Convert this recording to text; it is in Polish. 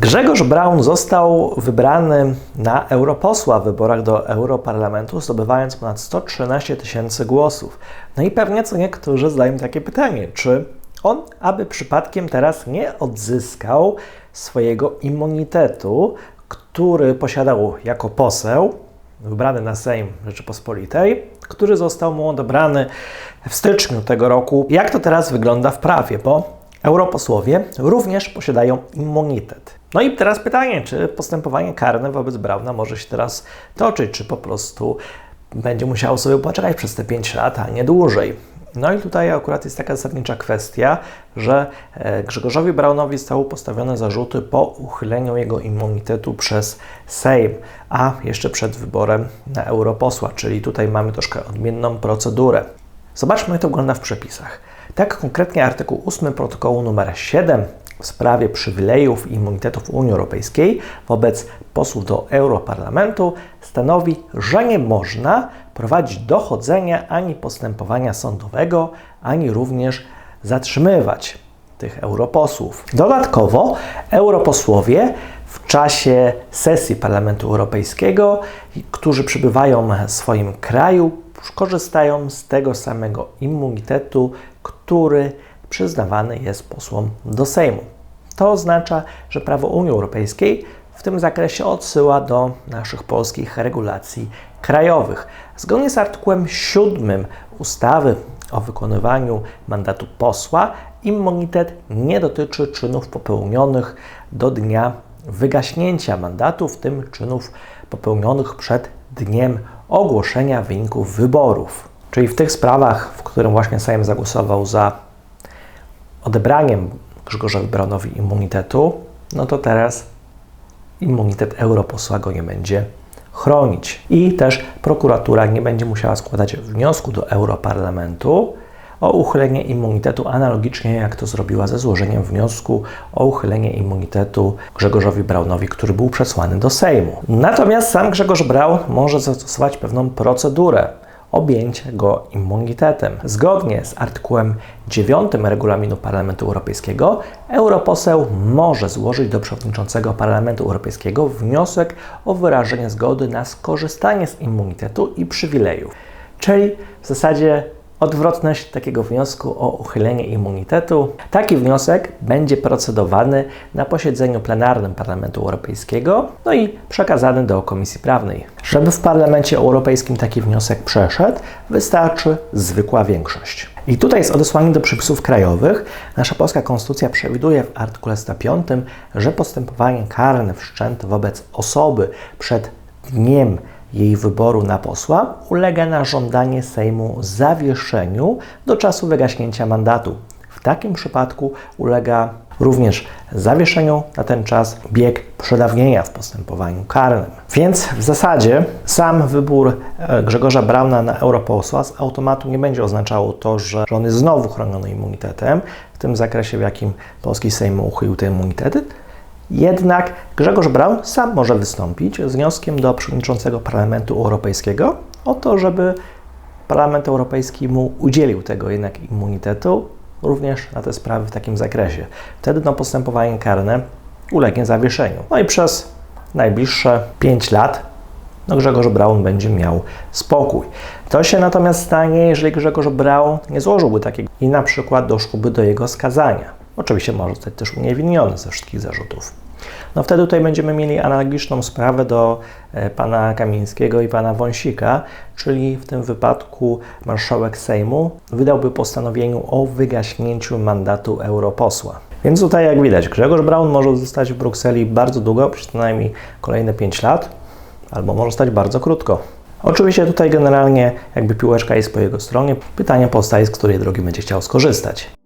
Grzegorz Braun został wybrany na europosła w wyborach do Europarlamentu, zdobywając ponad 113 tysięcy głosów. No i pewnie co niektórzy zadają takie pytanie, czy on, aby przypadkiem teraz nie odzyskał swojego immunitetu, który posiadał jako poseł, wybrany na Sejm Rzeczypospolitej, który został mu odebrany w styczniu tego roku. Jak to teraz wygląda w prawie? Bo europosłowie również posiadają immunitet. No i teraz pytanie, czy postępowanie karne wobec Brauna może się teraz toczyć, czy po prostu będzie musiał sobie poczekać przez te 5 lat, a nie dłużej. No i tutaj akurat jest taka zasadnicza kwestia, że e, Grzegorzowi Braunowi zostały postawione zarzuty po uchyleniu jego immunitetu przez Sejm, a jeszcze przed wyborem na europosła, czyli tutaj mamy troszkę odmienną procedurę. Zobaczmy, jak to wygląda w przepisach. Tak konkretnie artykuł 8 protokołu nr 7 w sprawie przywilejów i immunitetów Unii Europejskiej wobec posłów do Europarlamentu stanowi, że nie można prowadzić dochodzenia ani postępowania sądowego, ani również zatrzymywać tych europosłów. Dodatkowo europosłowie w czasie sesji Parlamentu Europejskiego, którzy przybywają w swoim kraju, korzystają z tego samego immunitetu, który przyznawany jest posłom do Sejmu. To oznacza, że prawo Unii Europejskiej w tym zakresie odsyła do naszych polskich regulacji krajowych. Zgodnie z artykułem 7 ustawy o wykonywaniu mandatu posła, immunitet nie dotyczy czynów popełnionych do dnia wygaśnięcia mandatu, w tym czynów popełnionych przed dniem ogłoszenia wyników wyborów. Czyli w tych sprawach, w którym właśnie Sejm zagłosował za odebraniem Grzegorzowi Braunowi immunitetu, no to teraz immunitet europosła go nie będzie chronić. I też prokuratura nie będzie musiała składać wniosku do Europarlamentu o uchylenie immunitetu, analogicznie jak to zrobiła ze złożeniem wniosku o uchylenie immunitetu Grzegorzowi Braunowi, który był przesłany do Sejmu. Natomiast sam Grzegorz Braun może zastosować pewną procedurę objęcia go immunitetem. Zgodnie z artykułem 9 regulaminu Parlamentu Europejskiego, europoseł może złożyć do przewodniczącego Parlamentu Europejskiego wniosek o wyrażenie zgody na skorzystanie z immunitetu i przywilejów. Czyli w zasadzie odwrotność takiego wniosku o uchylenie immunitetu. Taki wniosek będzie procedowany na posiedzeniu plenarnym Parlamentu Europejskiego, no i przekazany do Komisji Prawnej. Żeby w Parlamencie Europejskim taki wniosek przeszedł, wystarczy zwykła większość. I tutaj jest odesłanie do przepisów krajowych. Nasza polska konstytucja przewiduje w artykule 105, że postępowanie karne wszczęte wobec osoby przed dniem jej wyboru na posła ulega na żądanie Sejmu zawieszeniu do czasu wygaśnięcia mandatu. W takim przypadku ulega również zawieszeniu na ten czas bieg przedawnienia w postępowaniu karnym. Więc w zasadzie sam wybór e, Grzegorza Brauna na europosła z automatu nie będzie oznaczało to, że on jest znowu chroniony immunitetem w tym zakresie, w jakim polski Sejm uchylił te immunitety, jednak Grzegorz Braun sam może wystąpić z wnioskiem do przewodniczącego Parlamentu Europejskiego o to, żeby Parlament Europejski mu udzielił tego jednak immunitetu, również na te sprawy w takim zakresie. Wtedy no, postępowanie karne ulegnie zawieszeniu. No i przez najbliższe 5 lat no Grzegorz Braun będzie miał spokój. To się natomiast stanie, jeżeli Grzegorz Braun nie złożyłby takiego i na przykład doszłoby do jego skazania. Oczywiście może zostać też uniewinniony ze wszystkich zarzutów. No wtedy tutaj będziemy mieli analogiczną sprawę do e, pana Kamińskiego i pana Wąsika, czyli w tym wypadku marszałek Sejmu wydałby postanowieniu o wygaśnięciu mandatu europosła. Więc tutaj, jak widać, Grzegorz Braun może zostać w Brukseli bardzo długo, przynajmniej kolejne 5 lat, albo może stać bardzo krótko. Oczywiście tutaj generalnie jakby piłeczka jest po jego stronie. Pytanie powstaje, z której drogi będzie chciał skorzystać.